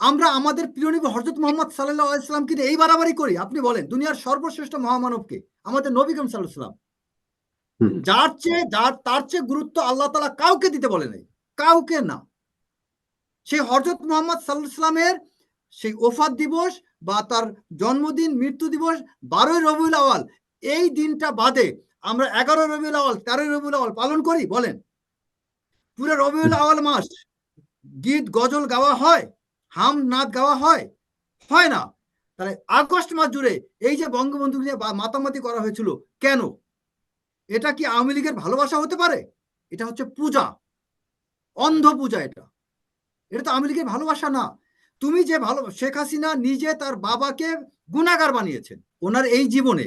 আমরা আমাদের প্রিয় নবী হজরত মোহাম্মদ সাল্লাহ ইসলামকে নিয়ে এই বাড়াবাড়ি করি। আপনি বলেন দুনিয়ার সর্বশ্রেষ্ঠ মহামানবকে আমাদের নবী সাল্লাহ ইসলাম যার চেয়ে যার তার চেয়ে গুরুত্ব আল্লাহ তালা কাউকে দিতে বলে নাই। কাউকে না। সেই হজরত মোহাম্মদ সাল্লাহ ইসলামের সেই ওফাত দিবস বা তার জন্মদিন মৃত্যু দিবস বারোই রবিউল আওয়াল এই দিনটা বাদে আমরা এগারো রবিউল আওয়াল তেরোই রবিউল আওয়াল পালন করি বলেন। পুরো রবিউল আওয়াল মাস গীত গজল গাওয়া হয়। হাম নাচ গাওয়া হয়? হয় না। তাহলে আগস্ট মাস জুড়ে এই যে বঙ্গবন্ধু নিয়ে মাতামাতি করা হয়েছিল কেন? এটা কি আওয়ামী লীগের ভালোবাসা হতে পারে? এটা হচ্ছে পূজা। অন্ধ পূজা এটা। এটা তো আওয়ামী লীগের ভালোবাসা না। তুমি যে ভালো শেখ হাসিনা নিজে তার বাবাকে গুণাগার বানিয়েছেন ওনার এই জীবনে।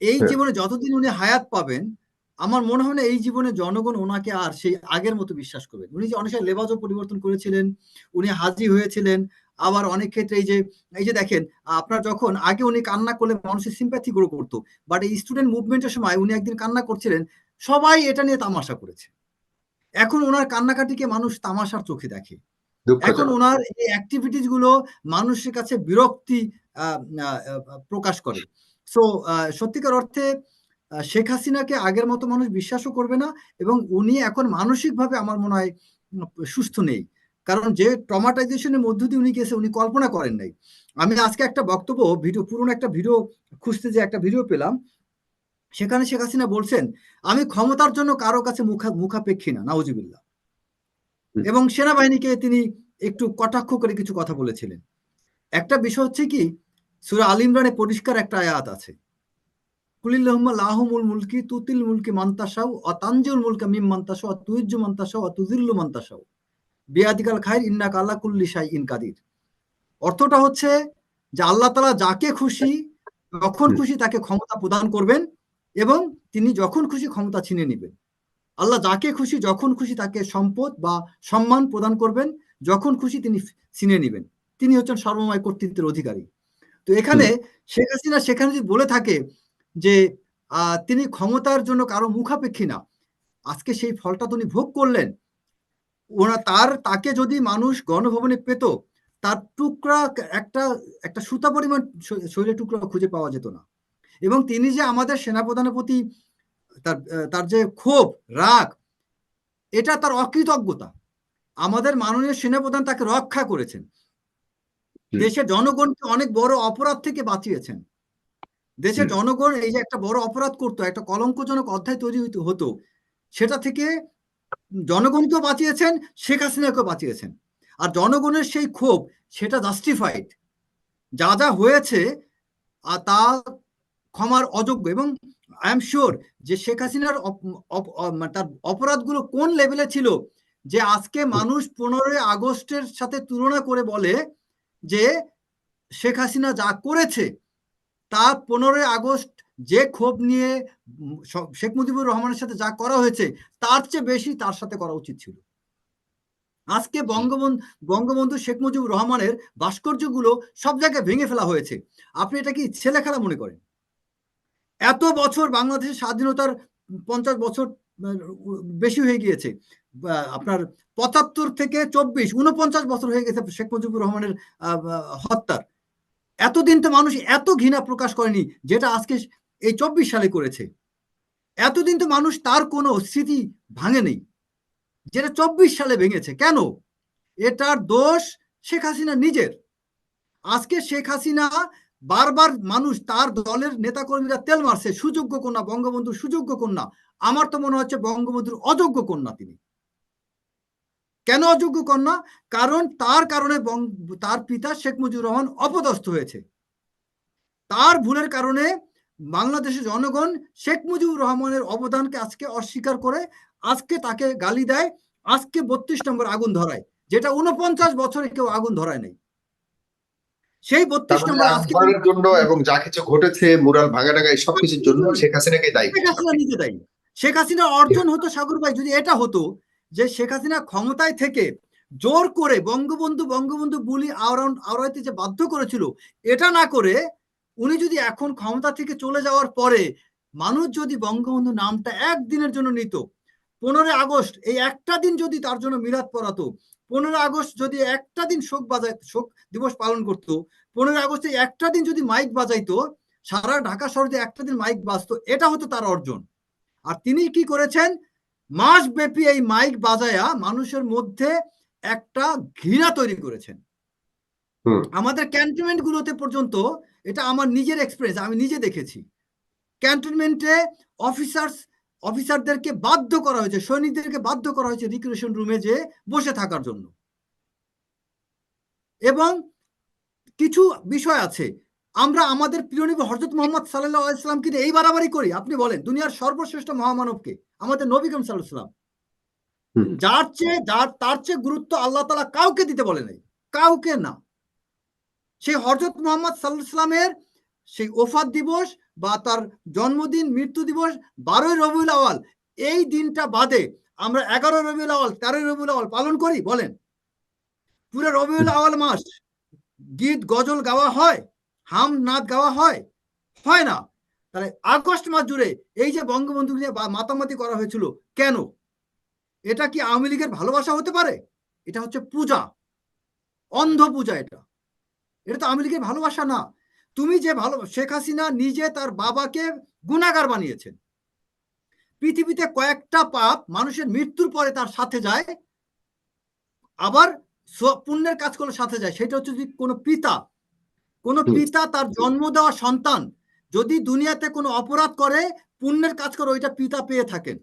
এই হ্যাঁ। জীবনে যতদিন উনি হায়াত পাবেন আমার মনে হয় না এই জীবনে জনগণ ওনাকে আর সেই আগের মতো বিশ্বাস করবে। উনি যে অনেক সময় লেবাজও পরিবর্তন করেছিলেন উনি হাজি হয়েছিলেন আবার অনেক ক্ষেত্রে এই যে এই যে দেখেন আপনার যখন আগে উনি কান্না করলে মানুষের সিম্প্যাথি গ্রো করতো বাট এই স্টুডেন্ট মুভমেন্টের সময় উনি একদিন কান্না করছিলেন সবাই এটা নিয়ে তামাশা করেছে। এখন ওনার কান্নাকাটিকে মানুষ তামাশার চোখে দেখে। এখন ওনার এই অ্যাক্টিভিটিসগুলো মানুষের কাছে বিরক্তি প্রকাশ করে। সো সত্যিকার অর্থে শেখ হাসিনাকে আগের মতো মানুষ বিশ্বাসও করবে না এবং উনি এখন মানসিকভাবে আমার মনে হয় সুস্থ নেই। কারণ যে ট্রমাটাইজেশনের মধ্য দিয়ে উনি গেছে উনি কল্পনা করেন নাই। আমি আজকে একটা বক্তব্য ভিডিও পুরনো একটা ভিডিও খুঁজতে যে একটা ভিডিও পেলাম সেখানে শেখ হাসিনা বলছেন আমি ক্ষমতার জন্য কারও কাছে মুখা মুখাপেক্ষী না নাউজিবিল্লাহ। হুম। এবং সেনাবাহিনীকে তিনি একটু কটাক্ষ করে কিছু কথা বলেছিলেন। একটা বিষয় হচ্ছে কি সুরা আল ইমরানে পরিষ্কার একটা আয়াত আছে। কুলিল্লাহুম্মা লাহুমুল মুলকি তুতিল মুলকি মান্তাসাও অতানজিউল মুলকা মিম মান্তাসাও অতুইজ্জু মান্তাসাও অতুজিল্লু মান্তাসাও বিয়াদিকাল খাইর ইন্নাকা আল্লাহ কুল্লি শাই ইন কাদির। অর্থটা হচ্ছে যে আল্লাহ তালা যাকে খুশি যখন খুশি তাকে ক্ষমতা প্রদান করবেন এবং তিনি যখন খুশি ক্ষমতা ছিনে নেবেন। আল্লাহ যাকে খুশি যখন খুশি তাকে সম্পদ বা সম্মান প্রদান করবেন যখন খুশি তিনি ছিনে নেবেন। তিনি হচ্ছেন সর্বময় কর্তৃত্বের অধিকারী। তো এখানে শেখ হাসিনা সেখানে যদি বলে থাকে যে তিনি ক্ষমতার জন্য কারও মুখাপেক্ষী না। আজকে সেই ফলটা তিনি ভোগ করলেন। ওরা তার তাকে যদি মানুষ গণভবনে পেত তার টুকরা একটা একটা সুতা পরিমাণ শরীরের টুকরা খুঁজে পাওয়া যেত না। এবং তিনি যে আমাদের সেনাপ্রধানের প্রতি তার তার যে ক্ষোভ রাগ এটা তার অকৃতজ্ঞতা। আমাদের মাননীয় সেনাপ্রধান তাকে রক্ষা করেছেন। দেশের জনগণকে অনেক বড় অপরাধ থেকে বাঁচিয়েছেন। দেশের জনগণ এই যে একটা বড় অপরাধ করতো একটা কলঙ্কজনক অধ্যায় তৈরি হতো। সেটা থেকে জনগণকেও বাঁচিয়েছেন শেখ হাসিনাকেও বাঁচিয়েছেন। আর জনগণের সেই ক্ষোভ সেটা জাস্টিফাইড যা যা হয়েছে আর তা ক্ষমার অযোগ্য। এবং আই এম শিওর যে শেখ হাসিনার মানে তার অপরাধগুলো কোন লেভেলে ছিল যে আজকে মানুষ পনেরোই আগস্টের সাথে তুলনা করে বলে যে শেখ হাসিনা যা করেছে তা পনেরোই আগস্ট যে ক্ষোভ নিয়ে শেখ মুজিবুর রহমানের সাথে যা করা হয়েছে, তার চেয়ে বেশি তার সাথে করা উচিত ছিল। আজকে বঙ্গবন্ধু বঙ্গবন্ধু শেখ মুজিবুর রহমানের ভাস্কর্যগুলো সব জায়গায় ভেঙে ফেলা হয়েছে। আপনি এটা কি ছেলে খেলা মনে করেন? এত বছর বাংলাদেশের স্বাধীনতার পঞ্চাশ বছর বেশি হয়ে গিয়েছে। আপনার পঁচাত্তর থেকে চব্বিশ উনপঞ্চাশ বছর হয়ে গেছে শেখ মুজিবুর রহমানের হত্যার। এতদিন তো মানুষ এত ঘৃণা প্রকাশ করেনি যেটা আজকে এই চব্বিশ সালে করেছে। এতদিন তো মানুষ তার কোনো স্মৃতি ভাঙে নেই। যেটা চব্বিশ সালে ভেঙেছে। কেন? এটার দোষ শেখ হাসিনা নিজের। আজকে শেখ হাসিনা বারবার মানুষ তার দলের নেতাকর্মীরা তেল মারছে, সুযোগ্য কন্যা, বঙ্গবন্ধুর সুযোগ্য কন্যা। আমার তো মনে হচ্ছে বঙ্গবন্ধুর অযোগ্য কন্যা তিনি। কেন অযোগ্য কন্যা? কারণ তার কারণে তার পিতা শেখ মুজিবুর রহমান অপদস্থ হয়েছে। তার ভুলের কারণে বাংলাদেশের জনগণ শেখ মুজিবুর রহমানের অবদানকে আজকে অস্বীকার করে আজকে তাকে গালি দেয় আজকে বত্রিশ নম্বর আগুন ধরায় যেটা উনপঞ্চাশ বছরে কেউ আগুন ধরায় নাই। সেই বত্রিশ নম্বর আজকে জন্য এবং যা কিছু ঘটেছে মুরাল ভাঙা টাকা এই সবকিছুর জন্য শেখ হাসিনাকে দায়ী। শেখ হাসিনা নিজে দায়ী। শেখ হাসিনা অর্জন হতো সাগর ভাই যদি এটা হতো যে শেখ হাসিনা ক্ষমতায় থেকে জোর করে বঙ্গবন্ধু বঙ্গবন্ধু বুলি আওরাউন্ড আওড়াইতে যে বাধ্য করেছিল, এটা না করে উনি যদি এখন ক্ষমতা থেকে চলে যাওয়ার পরে মানুষ যদি বঙ্গবন্ধু নামটা একদিনের জন্য নিত, পনেরোই আগস্ট এই একটা দিন যদি তার জন্য মিলাদ পড়াতো পনেরো আগস্ট যদি একটা দিন শোক বাজায়, শোক দিবস পালন করতো পনেরো আগস্টে একটা দিন যদি মাইক বাজাইতো, সারা ঢাকা শহরে একটা দিন মাইক বাজতো, এটা হতো তার অর্জন। আর তিনি কি করেছেন? মাস ব্যাপী এই মাইক বাজায়া মানুষের মধ্যে একটা ঘৃণা তৈরি করেছেন। আমাদের ক্যান্টনমেন্ট গুলোতে পর্যন্ত এটা আমার নিজের এক্সপিরিয়েন্স আমি নিজে দেখেছি। ক্যান্টনমেন্টে অফিসার্স অফিসারদেরকে বাধ্য করা হয়েছে সৈনিকদেরকে বাধ্য করা হয়েছে রিক্রিয়েশন রুমে যে বসে থাকার জন্য। এবং কিছু বিষয় আছে আমরা আমাদের প্রিয় নবী হজরত মোহাম্মদ সাল্লাহ ইসলামকে নিয়ে এই বাড়াবাড়ি করি। আপনি বলেন দুনিয়ার সর্বশ্রেষ্ঠ মহামানবকে আমাদের নবী করিম সাল্লাহ যার চেয়ে যার তার চেয়ে গুরুত্ব আল্লাহ তালা কাউকে দিতে বলে নাই। কাউকে না। সেই হজরত মোহাম্মদ সাল্লাহ সেই ওফাত দিবস বা তার জন্মদিন মৃত্যু দিবস বারোই রবিউল আওয়াল এই দিনটা বাদে আমরা এগারো রবিউল আওয়াল তেরোই রবিউল আওয়াল পালন করি বলেন। পুরো রবিউল আওয়াল মাস গীত গজল গাওয়া হয়। হাম নাদ গাওয়া হয়? হয় না। তাহলে আগস্ট মাস জুড়ে এই যে বঙ্গবন্ধু নিয়ে মাতামাতি করা হয়েছিল, কেন? এটা কি আওয়ামী লীগের ভালোবাসা হতে পারে? এটা হচ্ছে পূজা। অন্ধ পূজা এটা। এটা তো আওয়ামী লীগের ভালোবাসা না। তুমি যে ভালো, শেখ হাসিনা নিজে তার বাবাকে গুণাগার বানিয়েছেন। পৃথিবীতে কয়েকটা পাপ মানুষের মৃত্যুর পরে তার সাথে যায়, আবার পুণ্যের কাজ করলে সাথে যায়। সেটা হচ্ছে যদি কোনো পিতা কোনো পিতা তার জন্ম দেওয়া সন্তান যদি দুনিয়াতে কোনো অপরাধ করে পুণ্যের কাজ করে ওইটা পিতা পেয়ে থাকেন।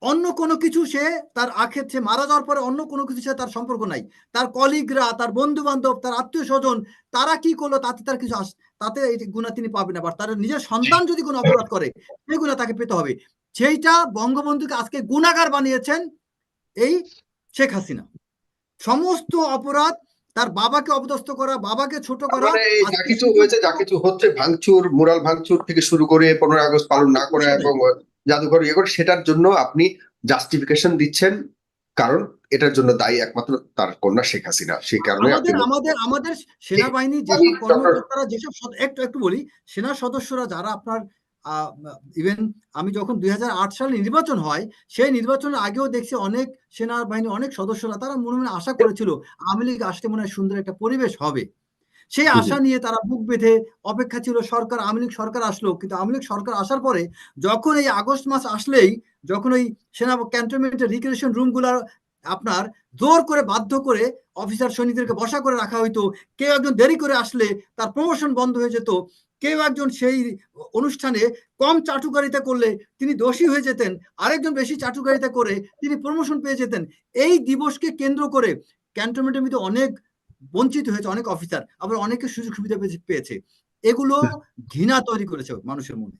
অন্য কোনো কিছু সে তার আখের সে মারা যাওয়ার পরে অন্য কোনো কিছু সে তার সম্পর্ক নাই। তার কলিগরা তার বন্ধু বান্ধব তার আত্মীয় স্বজন তারা কি করল তাতে তার কিছু আস- তাতে এই গুণা তিনি পাবেন না। বা তার নিজের সন্তান যদি কোনো অপরাধ করে সেই গুণা তাকে পেতে হবে। সেইটা বঙ্গবন্ধুকে আজকে গুণাগার বানিয়েছেন এই শেখ হাসিনা। সমস্ত অপরাধ তার বাবাকে অপদস্থ করা বাবাকে ছোট করা যা কিছু হয়েছে যা কিছু হচ্ছে ভাঙচুর মুরাল ভাঙচুর থেকে শুরু করে পনেরো আগস্ট পালন না করা এবং জাদুঘর ইয়ে করে সেটার জন্য আপনি জাস্টিফিকেশন দিচ্ছেন কারণ এটার জন্য দায়ী একমাত্র তার কন্যা শেখ হাসিনা। সেই কারণে আমাদের আমাদের সেনাবাহিনী যেসব কর্মকর্তারা যেসব একটু একটু বলি সেনা সদস্যরা যারা আপনার ইভেন আমি যখন দুই হাজার আট সালে নির্বাচন হয় সেই নির্বাচনের আগেও দেখছি অনেক সেনাবাহিনী অনেক সদস্যরা তারা মনে মনে আশা করেছিল আওয়ামী লীগ আসতে মনে হয় সুন্দর একটা পরিবেশ হবে। সেই আশা নিয়ে তারা বুক বেঁধে অপেক্ষা ছিল সরকার আওয়ামী লীগ সরকার আসলো। কিন্তু আওয়ামী লীগ সরকার আসার পরে যখন এই আগস্ট মাস আসলেই যখন ওই সেনা ক্যান্টনমেন্টের রিক্রিয়েশন রুমগুলো আপনার জোর করে বাধ্য করে অফিসার সৈনিকদেরকে বসা করে রাখা হইতো কেউ একজন দেরি করে আসলে তার প্রমোশন বন্ধ হয়ে যেত কেউ একজন সেই অনুষ্ঠানে কম চাটুকারিতা করলে তিনি দোষী হয়ে যেতেন আরেকজন বেশি চাটুকারিতা করে তিনি প্রমোশন পেয়ে যেতেন। এই দিবসকে কেন্দ্র করে ক্যান্টনমেন্টের মধ্যে অনেক বঞ্চিত হয়েছে অনেক অফিসার আবার অনেকে সুযোগ সুবিধা পেয়েছে- পেয়েছে। এগুলো ঘৃণা তৈরি করেছে মানুষের মনে।